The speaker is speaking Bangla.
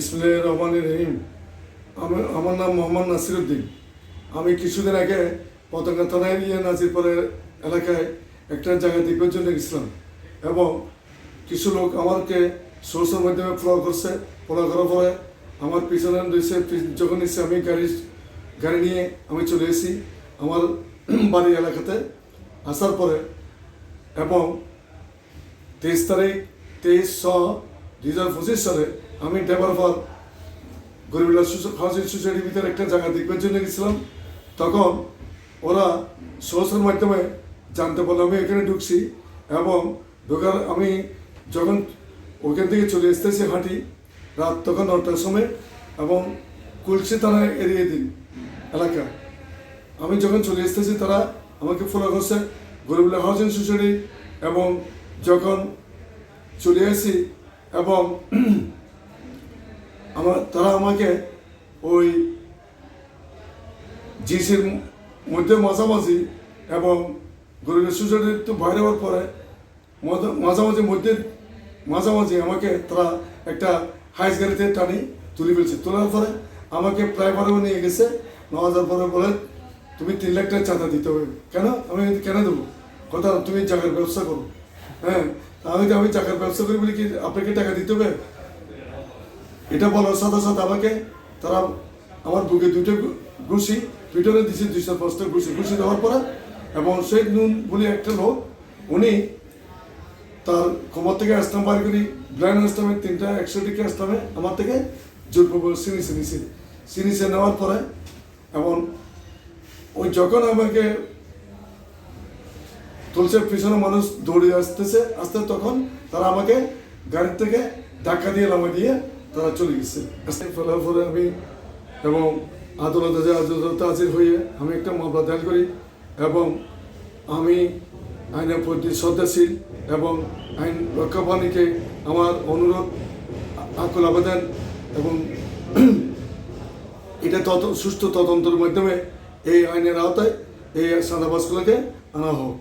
ইসমিল্লাহ রহমান রহিম। আমি, আমার নাম মোহাম্মদ নাসিরুদ্দিন। আমি কিছুদিন আগে পতাকা থানায় ইয়ে নাজিরপুরের এলাকায় একটা জায়গা দেখবার জন্য গেছিলাম এবং কিছু লোক আমাকে সোর্সের মাধ্যমে ফলো করছে ফলো করার পরে আমার পিছনে রয়েছে, যখন এসে আমি গাড়ি গাড়ি নিয়ে আমি চলে এসেছি আমার বাড়ি এলাকাতে। আসার পরে এবং তেইশ তারিখ তেইশ ছ দুই হাজার পঁচিশ সালে আমি ডেভেলপার গরিবুল্লাহ হাউজিং সোসাইটির ভিতরে একটা জায়গা দেখবার জন্য গেছিলাম। তখন ওরা সোর্সের মাধ্যমে জানতে পারল, আমি এখানে ঢুকছি এবং ঢোকার আমি যখন ওখান থেকে চলে আসতেছি হাঁটি, রাত তখন নটার সময় এবং কুলসি থানায় এড়িয়ে দিন এলাকা। আমি যখন চলে এসেছি তারা আমাকে ফলো করছে। গরিবুল্লাহ হাউজিং সোসাইটি এবং যখন চলে আসি এবং আমার, তারা আমাকে ওই জিসির মধ্যে মাঝামাঝি এবং গরিবের সোসাইটির তো বাইরে হওয়ার পরে মাঝা- মাঝামাঝি মধ্যে, মাঝামাঝি আমাকে তারা একটা হাইস গাড়িতে টানি, তুলে ফেলছে। তোলার পরে আমাকে প্রাইভারেও নিয়ে গেছে। নেওয়া যাওয়ার পরে বলে, তুমি তিন লাখ টাকা চাঁদা দিতে হবে। কেন? আমি কেন দেবো? কথা তুমি জায়গার ব্যবসা করো। হ্যাঁ আমি তো আমি জায়গার ব্যবসা করি বলি কি আপনাকে টাকা দিতে হবে? এটা বলার সাথে সাথে আমাকে। তারা আমার বুকে দুটো ঘুষি পিটনে দিছে, দুইশো পাঁচটা ঘুষি। ঘুষি দেওয়ার পরে এবং শেখ নুন বলে একটা লোক, উনি তার খবর থেকে আসতাম বার করি ব্লাইন্ড আসতামে, তিনটা একশো টিকে আসতামে আমার থেকে জোর পাবো সিনিসে নিছে সিনিসে নেওয়ার পরে এবং ওই যখন আমাকে তুলছে পিছনে মানুষ দৌড়ে আসতেছে, আসতে তখন তারা আমাকে গাড়ির থেকে ধাক্কা দিয়ে নামা দিয়ে তারা চলে গেছে। ফেলার পরে আমি এবং আদালতে যে আদালতে হাজির হয়ে আমি একটা মামলা দায়ের করি এবং আমি আইনের প্রতি শ্রদ্ধাশীল এবং আইন রক্ষাবাণীকে আমার অনুরোধ, আকুল আবেদন এবং এটা তত সুষ্ঠু তদন্তের মাধ্যমে এই আইনের আওতায় এই সাদাবাসগুলোকে আনা হোক।